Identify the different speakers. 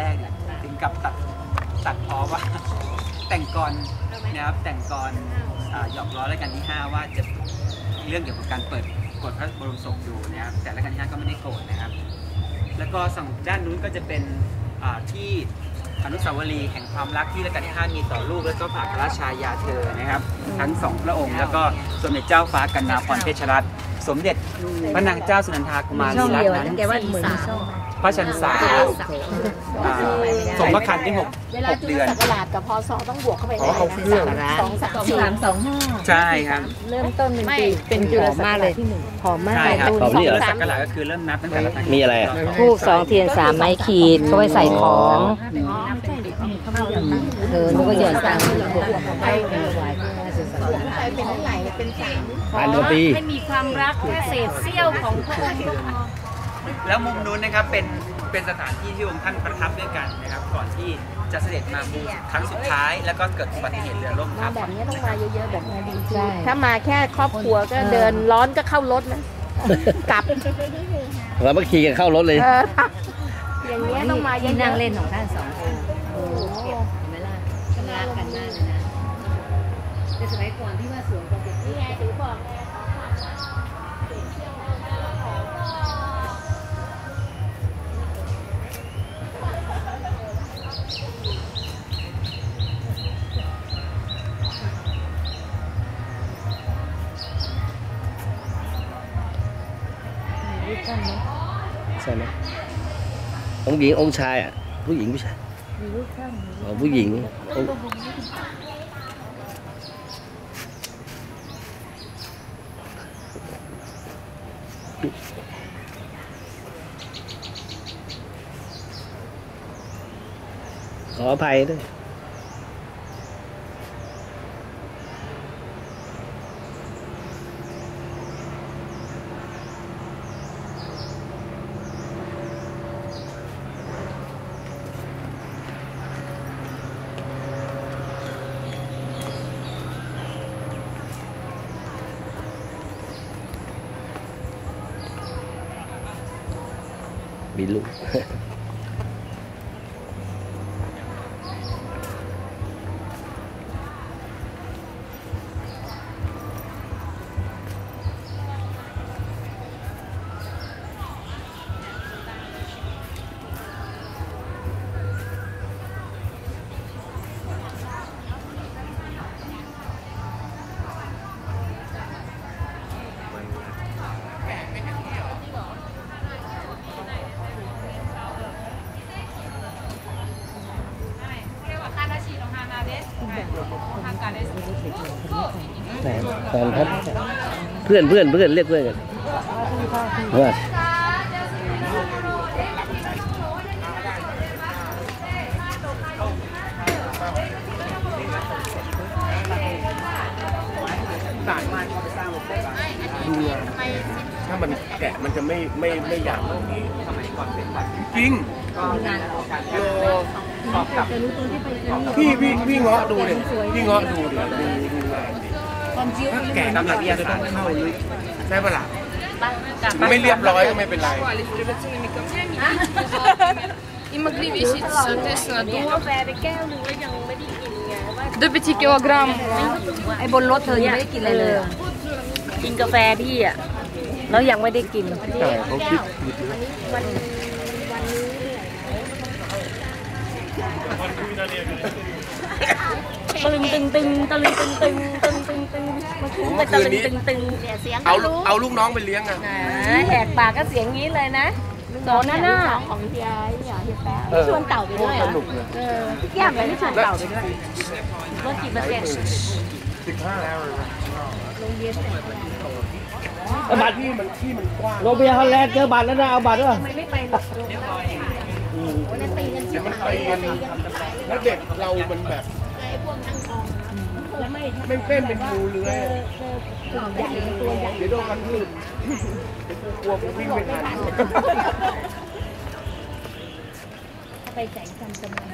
Speaker 1: แรกเนี่ยถึงกับตัดตัดพ้อว่าแต่งกรนะครับแต่งกรอ่าหยอกล้อรายการที่ 5 ว่าจะเรื่องเกี่ยวกับการเปิดกฎพระบรมศพดูนะครับแต่รายการที่5ก็ไม่ได้โกรธนะครับ แล้วก็ฝั่งด้านนู้นก็จะเป็นอ่าที่อนุสาวรีย์แห่งความรักที่รัชกาลที่ 5 มีต่อลูกและก็ฝากพระราชายาเธอนะครับ ทั้งสองพระองค์ แล้วก็สมเด็จเจ้าฟ้ากันนาพรเพชรรัตน์ สมเด็จพระนางเจ้าสุนันทากุมารี
Speaker 2: ช่อง
Speaker 1: รัต
Speaker 2: เดียว
Speaker 1: น์นั้น
Speaker 2: แกว่าเหมือนช่อง
Speaker 1: พระชันษาอ่าสมพระคันที่หก
Speaker 3: เวลา
Speaker 1: หก
Speaker 3: จุด
Speaker 1: เดือน
Speaker 3: ศักราชกับพศต้องบวกเข้าไป
Speaker 1: อ๋อเขาเครื่อง
Speaker 3: สองสาม
Speaker 2: สอง
Speaker 3: สี่
Speaker 2: สามสองห้า
Speaker 1: ใช่ครับ
Speaker 2: เริ่มต้นเป็น
Speaker 3: ไม่
Speaker 2: ปีเป็นจุลศักราชที่หนึ่งหอมมาก
Speaker 1: ใช่ครับ
Speaker 2: ตูน
Speaker 4: ขอบนี่เหรอ
Speaker 1: เริ่มศักราชก็คือเริ่มนับตั้งแต่รัชกาล
Speaker 4: มีอะไรอะ
Speaker 2: ทูบสองเทียนสามไม้ขีดเขาไว้ใส่ของเออนึกว่าหย่อนตังค์ให้
Speaker 3: เป็นเท่าไหร่เป็นสาม
Speaker 4: พันกว่าปี
Speaker 5: ให้มีความรักแค่เศษเสี้ยวของพระองค์ก็พอ
Speaker 1: แล้วมุมนู้นนะครับเป็นเป็นสถานที่ที่องค์ท่านประทับด้วยกันนะครับ ก่อนที่จะเสด็จมาบูครั้งสุดท้าย แล้วก็เกิดอุบัติเหตุเรือล่มค
Speaker 3: มา
Speaker 1: รับ
Speaker 3: แบบนี้ต้องมาเยอะๆแบบนี้ดี
Speaker 2: ใช่
Speaker 3: ถ้ามาแค่ครอบครัวก็เดินร้อนก็เข้ารถนะกลับ
Speaker 4: เรามาขี่กันเข้ารถเลย
Speaker 3: เอออย่างเงี้ยต้องมาเย
Speaker 2: ที่
Speaker 3: อะๆ
Speaker 2: นั่งเล่นของท่าน แต่สมัยก่อนที่ว่าสวนกติ
Speaker 3: นี่ไงถือบอก
Speaker 4: ใช่ไหมองค์หญิงองค์ชายอะผู้หญิงผู้ชายอ๋อผู้หญิงองค์ ขออภัยด้วยมีลูก แต่ตอนพัดเพื่อนเพื่อนเพื่อนเรียกเพื่อนกันว่า
Speaker 6: ดูงถ้ามันแกะมันจะไม่ไม่ไม่หยาบแบบนี้
Speaker 1: สมัยก่อนเป็นวัด
Speaker 6: จริง
Speaker 1: ก็เออขอบกับ
Speaker 6: พี่พี่พี่เงาะดูเลยพี่เงาะดูเดี๋ยวดูดูงานดิถ้าแกะ
Speaker 1: ตำหลักวิทยาศาสตร์เข้าลึก
Speaker 6: ใช่ปะล่ะไม่เรียบร้อยก็ไม่เป็นไร
Speaker 7: И могли весить, соответственно,
Speaker 5: เนี่ย
Speaker 7: до,
Speaker 5: กาแฟไปแก้วหนึงก็ยังไม่ได้กินไงว่า
Speaker 7: до 5 килограмм.
Speaker 2: ไอ้บนรถเธอยังไม่ได้กินอะไรเลย
Speaker 5: กินกาแฟพี่อ่ะแล้วยังไม่ได้กิน
Speaker 6: แต่เขาคิดผิ ตลึ
Speaker 5: งตึงตึงตลึงตึงตึงตึงตึงตึงมาคุ้ไปตลึงตึงตึง
Speaker 3: เดี๋ยเสียง
Speaker 6: เอา
Speaker 3: ลูก
Speaker 6: เอาลูกน้องไปเลี้ยงอะ
Speaker 5: แหกปากก็เสียงงี้เลยนะสอหน้าน้า
Speaker 3: ของเฮียเฮียเฮียแป๊ะชวนเต่าไปด้วยเหรอพี่แก้มไปไม่ชวนเต่าไปด้วย
Speaker 5: ลดกี่เปอร์เซ็นต์
Speaker 6: สิบห้าโง
Speaker 4: เรียนบัตร
Speaker 6: ที่มันที่มันกว้าง
Speaker 4: โรเบียร์ฮอลแลนด์เจอบัตรแล้วนะเอาบัตรด้วย
Speaker 3: ไม่ไปหรอก นั้นตีกัน
Speaker 6: เดี๋ยวมันไปกันแล้วเด็กเรามันแบบ
Speaker 3: ไอ้พวกนั่งทองแล้วไม่
Speaker 6: ไม่เต้นเป็นงูเลื้อย
Speaker 3: ตัวใหญ่ตัวใหญ่
Speaker 6: เดี๋ยวโดนกันทืบกลัวกูวิ่งไม่ทัน
Speaker 3: ไปแสงจันทร์กำลัง